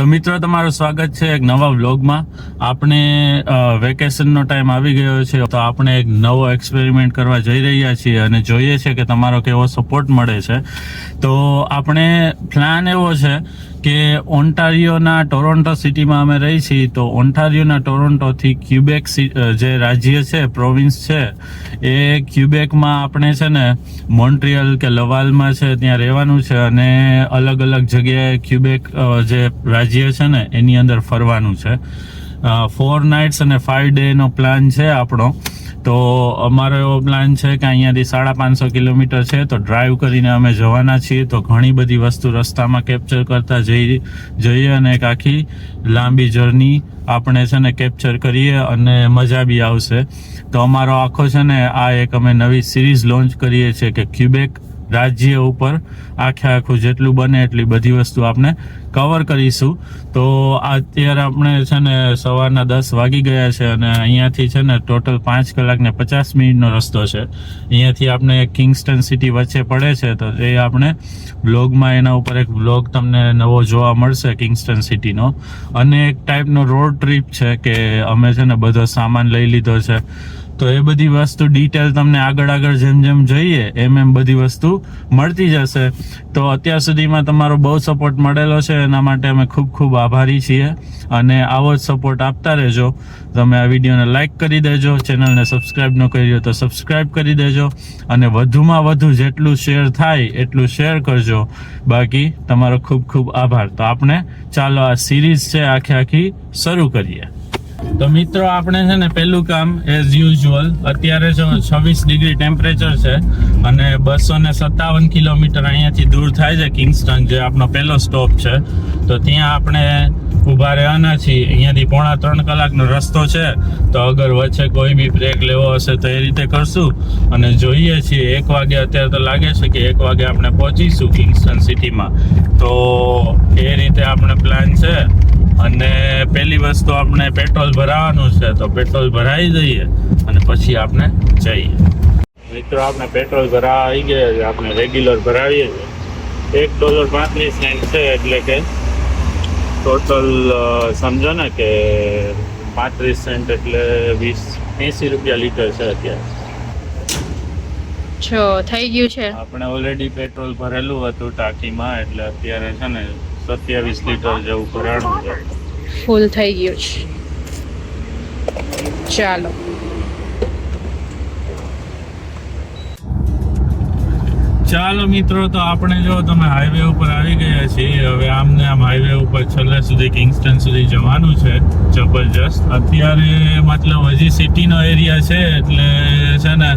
તો મિત્રો, તમારું સ્વાગત છે એક નવા વ્લોગમાં. આપણે વેકેશનનો ટાઈમ આવી ગયો છે, તો આપણે એક નવો એક્સપેરિમેન્ટ કરવા જઈ રહ્યા છીએ અને જોઈએ છે કે તમારો કેવો સપોર્ટ મળે છે. તો આપણે પ્લાન એવો છે કે ઓન્ટારિયોના ટોરોન્ટો સિટીમાં અમે રહી છીએ, તો ઓન્ટારિયોના ટોરોન્ટોથી ક્યુબેક જે રાજ્ય છે, પ્રોવિન્સ છે, એ ક્યુબેકમાં આપણે છે ને મોન્ટ્રિયલ કે લવાલમાં છે, ત્યાં રહેવાનું છે અને અલગ અલગ જગ્યાએ ક્યુબેક જે રાજ્ય છે ને, એની અંદર ફરવાનું છે. ફોર નાઇટ્સ અને ફાઇવ ડેનો પ્લાન છે આપણો. તો અમારો એવો પ્લાન છે કે અહીંયાથી સાડા પાંચસો કિલોમીટર છે, તો ડ્રાઈવ કરીને અમે જવાના છીએ. તો ઘણી બધી વસ્તુ રસ્તામાં કેપ્ચર કરતા જઈ, જઈએ અને એક આખી લાંબી જર્ની આપણે છે ને કેપ્ચર કરીએ અને મજા બી આવશે. તો અમારો આખો છે ને આ એક અમે નવી સિરીઝ લોન્ચ કરીએ છીએ કે ક્યુબેક રાજ્ય ઉપર આખે આખું જેટલું બને એટલી બધી વસ્તુ આપણે કવર કરીશું. તો અત્યારે આપણે છે ને સવારના દસ વાગી ગયા છે અને અહીંયાથી છે ને ટોટલ પાંચ કલાક ને પચાસ મિનિટનો રસ્તો છે. અહીંયાથી આપણે કિંગસ્ટન સિટી વચ્ચે પડે છે તો એ આપણે બ્લોગમાં એના ઉપર એક બ્લોગ તમને નવો જોવા મળશે કિંગસ્ટન સિટીનો અને એક ટાઈપનો રોડ ટ્રીપ છે કે અમે છે ને બધો સામાન લઈ લીધો છે. તો એ બધી વસ્તુ ડિટેલ તમને આગળ આગળ જેમ જેમ જઈએ, એમ એમ બધી વસ્તુ મળતી જશે. તો અત્યાર સુધીમાં તમારો બહુ સપોર્ટ મળેલો છે, એના માટે અમે ખૂબ ખૂબ આભારી છીએ. અને આવો જ સપોર્ટ આપતા રહેજો. તમે આ વિડીયોને લાઈક કરી દેજો ચેનલને સબસ્ક્રાઈબ ન કરી તો સબસ્ક્રાઈબ કરી દેજો. અને વધુમાં વધુ જેટલું શેર થાય, એટલું શેર કરજો. બાકી તમારો ખૂબ ખૂબ આભાર. તો આપણે ચાલો આ સિરીઝ છે આખી આખી શરૂ કરીએ. તો મિત્રો, આપણે છે ને પહેલું કામ એઝ યુઝ્યુઅલ અત્યારે છવ્વીસ ડિગ્રી ટેમ્પરેચર છે અને બસો ને સત્તાવન કિલોમીટર અહીંયાથી દૂર થાય છે કિંગસ્ટન, જે આપણો પહેલો સ્ટોપ છે. તો ત્યાં આપણે ઊભા રહેવાના છીએ. અહીંયાથી પોણા ત્રણ કલાકનો રસ્તો છે. તો અગર વચ્ચે કોઈ બી બ્રેક લેવો હશે તો એ રીતે કરશું. અને જોઈએ છીએ, એક વાગે અત્યારે તો લાગે છે કે એક વાગે આપણે પહોંચીશું કિંગસ્ટન સિટીમાં. તો એ રીતે આપણે પ્લાન છે. અને પહેલી વસ્તુ આપણે પેટ્રોલ ભરાવાનું છે તો પેટ્રોલ ભરાઈ દઈએ અને પછી આપણે જઈએ. મિત્રો આપણે પેટ્રોલ ભરાવા આવી ગયા છે આપણે રેગ્યુલર ભરાવીએ છીએ. એક ડોલર પાંત્રીસ સેન્ટ છે એટલે કે ટોટલ સમજો ને કે પાંત્રીસ સેન્ટ એટલે વીસ એંસી રૂપિયા લીટર છે અત્યારે. છો થઈ ગયું છે. આપણે ઓલરેડી પેટ્રોલ ભરેલું હતું ટાંકીમાં એટલે અત્યારે છે ને સત્યાવીસ લીટર જેવું ભરાણું છે. ફૂલ થઈ ગયું છે. ચાલો. ચાલો મિત્રો, તો આપણે જો તમે હાઈવે ઉપર આવી ગયા છીએ, હવે આમને આમ હાઈવે ઉપર છેલ્લે સુધી કિંગસ્ટન સુધી જવાનું છે, જબરજસ્ત. અત્યારે મતલબ હજી સિટીનો એરિયા છે, એટલે છે ને,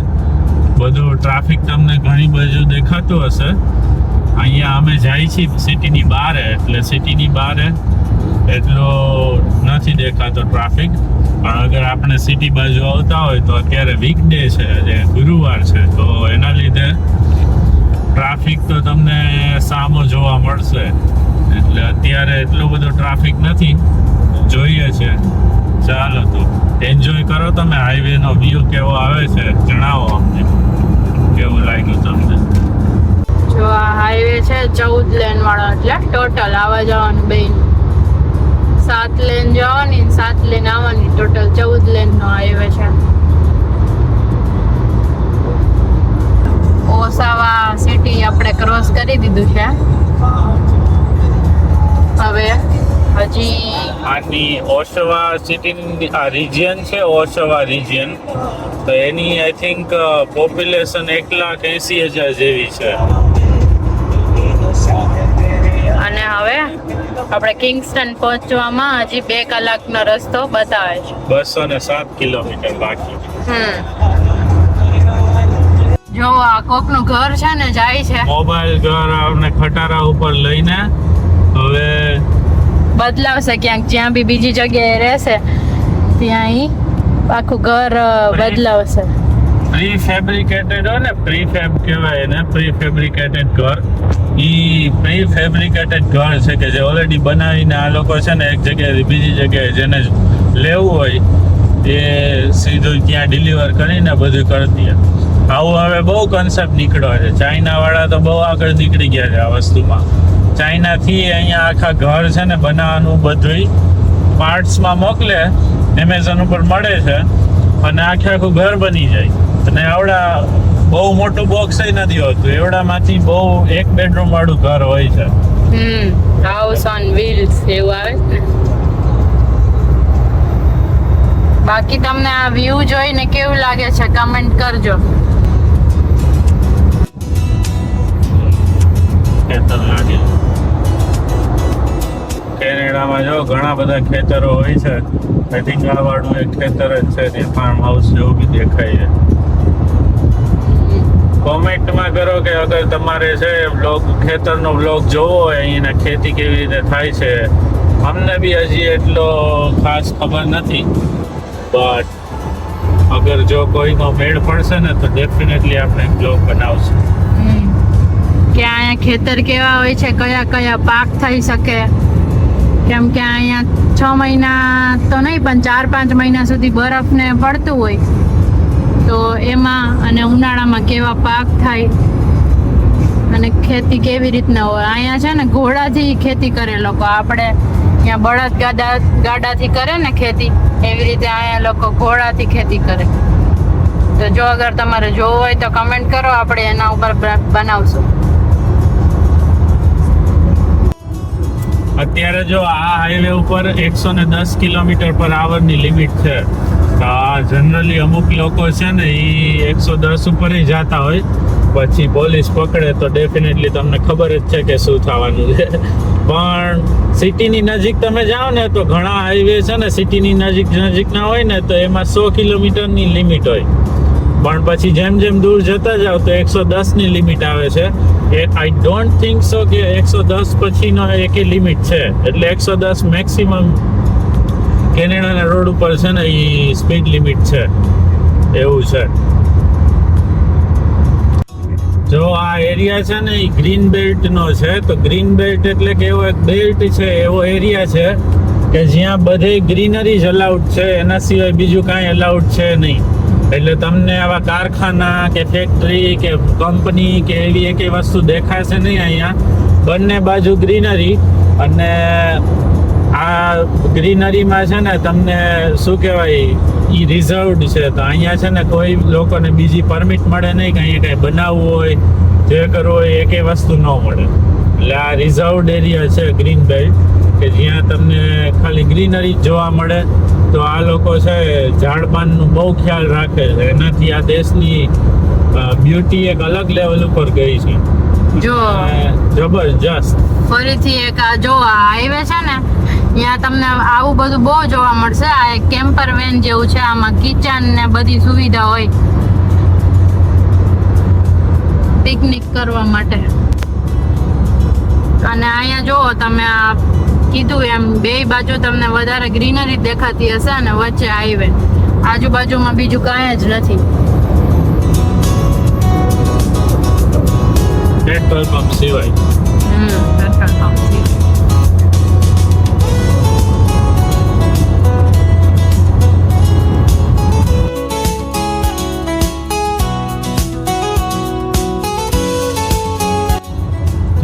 બધું ટ્રાફિક તમને ઘણી બાજુ દેખાતું હશે. અહીંયા અમે જાય છીએ સિટીની બહાર, એટલે સિટીની બહાર એટલો નથી દેખાતો ટ્રાફિક પણ અગર આપણે સિટી બાજુ આવતા હોય તો અત્યારે વીકડે છે જે ગુરુવાર છે, તો એના લીધે ટ્રાફિક તો તમને સામો જોવા મળશે. એટલે અત્યારે એટલો બધો ટ્રાફિક નથી. જોઈએ છે. ચાલો તો. એન્જોય કરો તમે હાઈવેનો વ્યૂ કેવો આવે છે, જણાવો અમને. કેવું લાગ્યું તમને? જો આ હાઈવે છે ચૌદ લેન વાળો, એટલે ટોટલ આવવા જવાનું બે સાત લેન જવાની સાત લેન આવવાની. ટોટલ ચૌદ લેન નો હાઈવે છે. ઓસાવા સિટી આપણે ક્રોસ કરી દીધું છે. હવે હજી આની ઓસવા સિટીની આ રિજિયન છે ઓસવા રિજિયન તો એની આઈ થિંક પોપ્યુલેશન એક લાખ એંસી હજાર જેવી છે. અને હવે આપણે કિંગસ્ટન પહોંચવામાં હજી બે કલાકનો રસ્તો બતાવે છે. બસો ને સાત કિલોમીટર બાકી. જો આ કોકનું ઘર છે ને જાય છે. મોબાઈલ ઘર આપણે ખટારા ઉપર લઈને હવે બદલાવશે ક્યાંક જ્યાં બી બીજી જગ્યાએ રહેશે ત્યાં આખું ઘર બદલાવશે. પ્રી ફેબ્રિકેટેડ હોય ને પ્રી ફેબ કહેવાય એને. પ્રી ફેબ્રિકેટેડ ઘર. એ પ્રી ફેબ્રિકેટેડ ઘર છે કે જે ઓલરેડી બનાવીને આ લોકો છે ને એક જગ્યાએથી બીજી જગ્યાએ જેને લેવું હોય, એ સીધું ત્યાં ડિલિવર કરીને બધું કરી દે. આવું હવે બહુ કન્સેપ્ટ નીકળ્યો છે. ચાઇનાવાળા તો બહુ આગળ નીકળી ગયા છે આ વસ્તુમાં. ચાઇનાથી અહીંયા આખા ઘર છે ને બનાવવાનું બધુંય પાર્ટ્સમાં મોકલે એમેઝોન ઉપર મળે છે અને આખે આખું ઘર બની જાય. અને આવડા બહુ મોટું બોક્સ નથી હોતું. એવડામાંથી બહુ એક બેડરૂમ વાળું ઘર હોય છે. હમ હાઉસ ઓન વ્હીલ્સ એવું આવે બાકી તમને આ વ્યૂ જોઈને કેવું લાગે છે? કમેન્ટ કરજો. કેનેડામાં જો ઘણા બધા ખેતરો હોય છે. આઈ થિંક આ વાળું એક ખેતર જ છે. તે ફાર્મ હાઉસ જેવું બી દેખાય છે. કોમેન્ટમાં કરો કે અગર તમારે છે બ્લોગ ખેતરનો બ્લોગ જોવો હોય, અહીંના ખેતી કેવી રીતે થાય છે. અમને બી હજી એટલો ખાસ ખબર નથી. બટ અગર જો કોઈનો મેળ પડશે ને, તો ડેફિનેટલી આપણે બ્લોગ બનાવશું. કે અહીંયા ખેતર કેવા હોય છે, કયા કયા પાક થઈ શકે. કેમ કે અહીંયા છ મહિના તો નહીં, પણ ચાર પાંચ મહિના સુધી બરફ ને પડતું હોય. તો એમાં અને ઉનાળામાં કેવા પાક થાય અને ખેતી કેવી રીતના હોય? અહીંયા છે ને ઘોડાથી ખેતી કરે લોકો. આપણે ત્યાં બળદ ગાડા ગાડાથી કરે ને ખેતી. એવી રીતે અહીંયા લોકો ઘોડાથી ખેતી કરે. તો જો અગર તમારે જોવું હોય તો કમેન્ટ કરો. આપણે એના ઉપર બનાવશું. અત્યારે જો આ હાઈવે ઉપર એકસો ને દસ કિલોમીટર પર આવરની લિમિટ છે. જનરલી અમુક લોકો છે ને એ એકસો દસ ઉપર જતા હોય. પછી પોલીસ પકડે તો ડેફિનેટલી તમને ખબર જ છે કે શું થવાનું છે. પણ સિટીની નજીક તમે જાઓ ને તો ઘણા હાઈવે છે ને સિટીની નજીક નજીકના હોય ને તો એમાં સો કિલોમીટરની લિમિટ હોય. પણ પછી જેમ જેમ દૂર જતા જાઓ તો એકસો દસની લિમિટ આવે છે. એ આઈ ડોન્ટ થિંક સો કે એકસો દસ પછીનો એકે લિમિટ છે. એટલે એકસો દસ મેક્સિમમ કેનેડાના રોડ ઉપર છે ને એ સ્પીડ લિમિટ છે. એવું છે. જો આ એરિયા છે ને એ ગ્રીન બેલ્ટનો છે, તો ગ્રીન બેલ્ટ એટલે કે એવો એક બેલ્ટ છે, એવો એરિયા છે કે જ્યાં બધે ગ્રીનરી જ અલાઉડ છે, એના સિવાય બીજું કાંઈ અલાઉડ છે નહીં. એટલે તમને આવા કારખાના કે ફેક્ટરી કે કંપની કે એવી એકે વસ્તુ દેખાશે નહીં અહીંયા. બંને બાજુ ગ્રીનરી અને આ ગ્રીનરીમાં છે ને તમને શું કહેવાય એ રિઝર્વડ છે. તો અહીંયા છે ને કોઈ લોકોને બીજી પરમિટ મળે નહીં કે અહીંયા કંઈ બનાવવું હોય જે કરવું હોય એકે વસ્તુ ન મળે. એટલે આ રિઝર્વડ એરિયા છે ગ્રીન બેલ્ટ કે જ્યાં તમને ખાલી ગ્રીનરી જ જોવા મળે. તો આ લોકો છે ઝાડપાનનું બહુ ખ્યાલ રાખે છે. એનાથી આ દેશની બ્યુટી એક અલગ લેવલ ઉપર ગઈ છે. જો જબરજસ્ત. ફરીથી એક આ જો હાઈવે છે ને ત્યાં તમને આવું બધું બહુ જોવા મળશે. આ એક કેમ્પર વેન જેવું છે આમાં કિચન ને બધી સુવિધા હોય. પિકનિક કરવા માટે. અને અહીંયા જુઓ તમે આ કીધું એમ બે બાજુ તમને વધારે ગ્રીનરી દેખાતી હશે અને વચ્ચે હાઈવે આજુબાજુમાં બીજું કાંઈ જ નથી. પેટ્રોલ પંપ સિવાય. હમ પેટ્રોલ પંપ છે.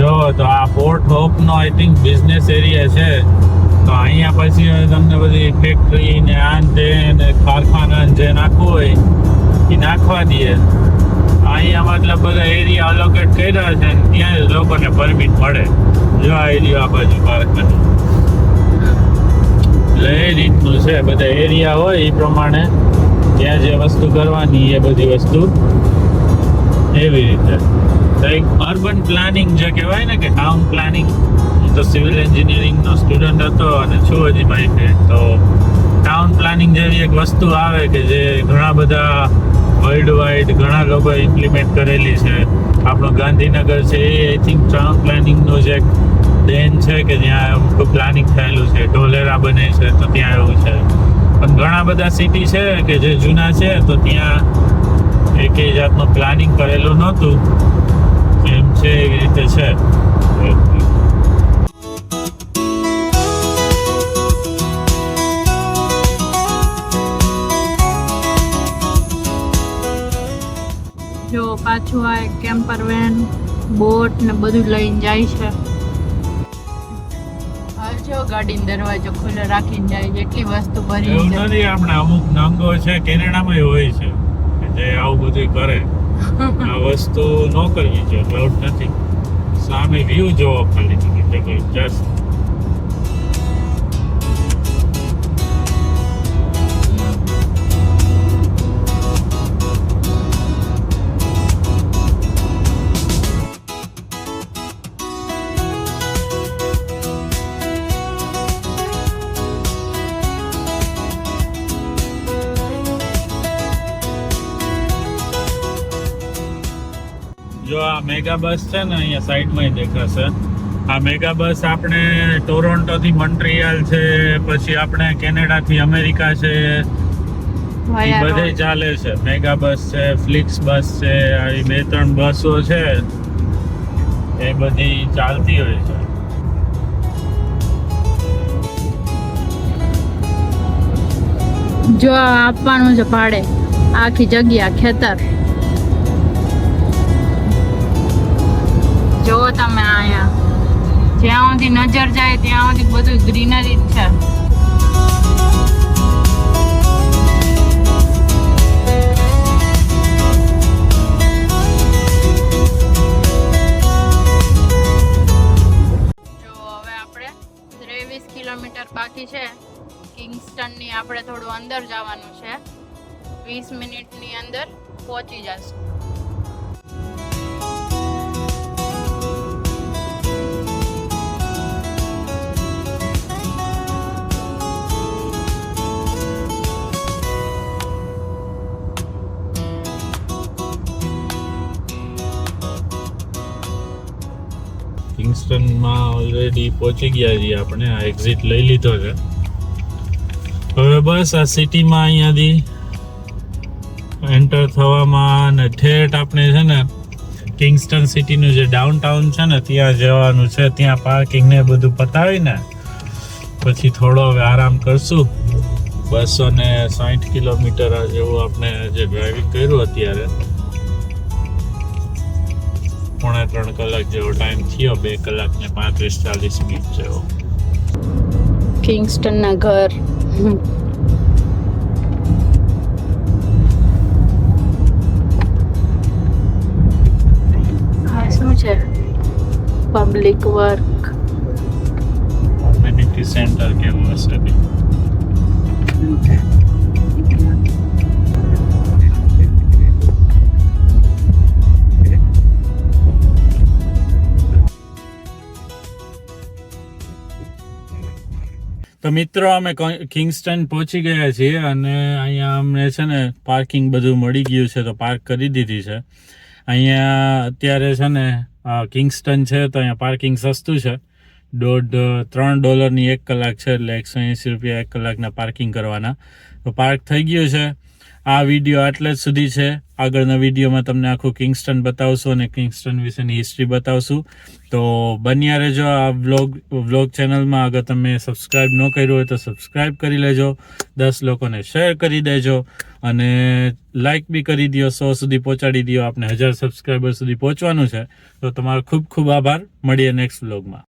જો તો આ પોર્ટ હોપનો આઈ થિંક બિઝનેસ એરિયા છે. તો અહીંયા પછી તમને બધી ફેક્ટરી ને આન તે ને કારખાના જે નાખવું હોય, એ નાખવા દઈએ. અહીંયા મતલબ બધા એરિયા અલોકેટ કર્યા છે ને ત્યાં જ લોકોને પરમિટ મળે. જો આ એરિયા આ બાજુ કારખાના. એટલે એ રીતનું છે. બધા એરિયા હોય એ પ્રમાણે ત્યાં જે વસ્તુ કરવાની એ બધી વસ્તુ એવી રીતે. તો એક અર્બન પ્લાનિંગ જે કહેવાય ને કે ટાઉન પ્લાનિંગ હું તો સિવિલ એન્જિનિયરિંગનો સ્ટુડન્ટ હતો અને છું હજી ભાઈ તો ટાઉન પ્લાનિંગ જેવી એક વસ્તુ આવે કે જે ઘણા બધા વર્લ્ડ વાઇડ ઘણા લોકો ઇમ્પ્લિમેન્ટ કરેલી છે. આપણો ગાંધીનગર છે એ આઈ થિંક ટાઉન પ્લાનિંગનું જે એક દેન છે કે જ્યાં પ્લાનિંગ થયેલું છે. ઢોલેરા બને છે તો ત્યાં એવું છે. પણ ઘણા બધા સિટી છે કે જે જૂના છે તો ત્યાં એકેય જાતનું પ્લાનિંગ કરેલું નહોતું. એમ છે એવી રીતે છે. જો પાછું આ કેમ્પર વેન બોટ ને બધું લઈને જાય છે. ગાડીનો દરવાજો ખુલ્લો રાખીને જાય જેટલી વસ્તુ ભરી એવું નથી આપણે અમુક નંગો છે કેનેડામાં હોય છે જે આવું બધું કરે. આ વસ્તુ ન કરવી જોઈએ ક્લાઉડ નથી. સામે વ્યૂ જોવો ખાલી જબરજસ્ત મેગા બસ છે ને અહીંયા સાઈડમાં દેખાશે. આ મેગા બસ આપણે ટોરોન્ટોથી મોન્ટ્રિયલ છે પછી આપણે કેનેડાથી અમેરિકા છે બધે ચાલે છે. મેગા બસ છે ફ્લિક્સ બસ છે આવી બે ત્રણ બસો છે. એ બધી ચાલતી હોય છે. જો આપવાનું છે ભાડે. આખી જગ્યા ખેતર. જો તમે અહીંયા જ્યાં સુધી નજર જાય ત્યાં સુધી બધું ગ્રીનરી જ છે. બાકી છે. કિંગસ્ટનની આપણે થોડું અંદર જવાનું છે. વીસ મિનિટની અંદર પહોંચી જશું. કિંગસ્ટનમાં ઓલરેડી પહોંચી ગયા છીએ આપણે. આ એક્ઝિટ લઈ લીધો છે. હવે બસ આ સિટીમાં અહીંયાથી એન્ટર થવામાં અને ઠેઠ આપણે છે ને કિંગસ્ટન સિટીનું જે ડાઉનટાઉન છે ને, ત્યાં જવાનું છે. ત્યાં પાર્કિંગ ને બધું પતાવીને પછી થોડો હવે આરામ કરશું. બસો ને સાઠ કિલોમીટર જેવું આપણે જે ડ્રાઇવિંગ કર્યું અત્યારે. પોણા ત્રણ કલાક જેવો ટાઈમ થયો બે કલાક ને પાંત્રીસ ચાલીસ મિનિટ જેવો. કિંગસ્ટનના ઘર. શું છે? પબ્લિક વર્ક કોમ્યુનિટી સેન્ટર કેવું હશે? તો મિત્રો, અમે કિંગસ્ટન પહોંચી ગયા છીએ અને અહીંયા અમને છે ને પાર્કિંગ બધું મળી ગયું છે, તો પાર્ક કરી દીધી છે. અહીંયા અત્યારે છે ને કિંગસ્ટન છે, તો અહીંયા પાર્કિંગ સસ્તું છે. દોઢ, ત્રણ ડોલરની એક કલાક છે, એટલે એકસો એંસી રૂપિયા એક કલાકના પાર્કિંગ કરવાના. તો પાર્ક થઈ ગયું છે. આ વીડિયો આટલે જ સુધી છે. આગળના વિડીયોમાં તમને આખું કિંગસ્ટન બતાવશું અને કિંગસ્ટન વિશેની હિસ્ટ્રી બતાવશું. તો બન્યા રહેજો આ વ્લોગ વ્લોગ ચેનલમાં અગર તમે સબસ્ક્રાઈબ ન કર્યું હોય તો સબસ્ક્રાઈબ કરી લેજો. દસ લોકોને શેર કરી દેજો અને લાઇક બી કરી દો સો સુધી પહોંચાડી દો આપણે હજાર સબસ્ક્રાઈબર સુધી પહોંચવાનું છે. તો તમારો ખૂબ ખૂબ આભાર. મળીએ નેક્સ્ટ વ્લોગમાં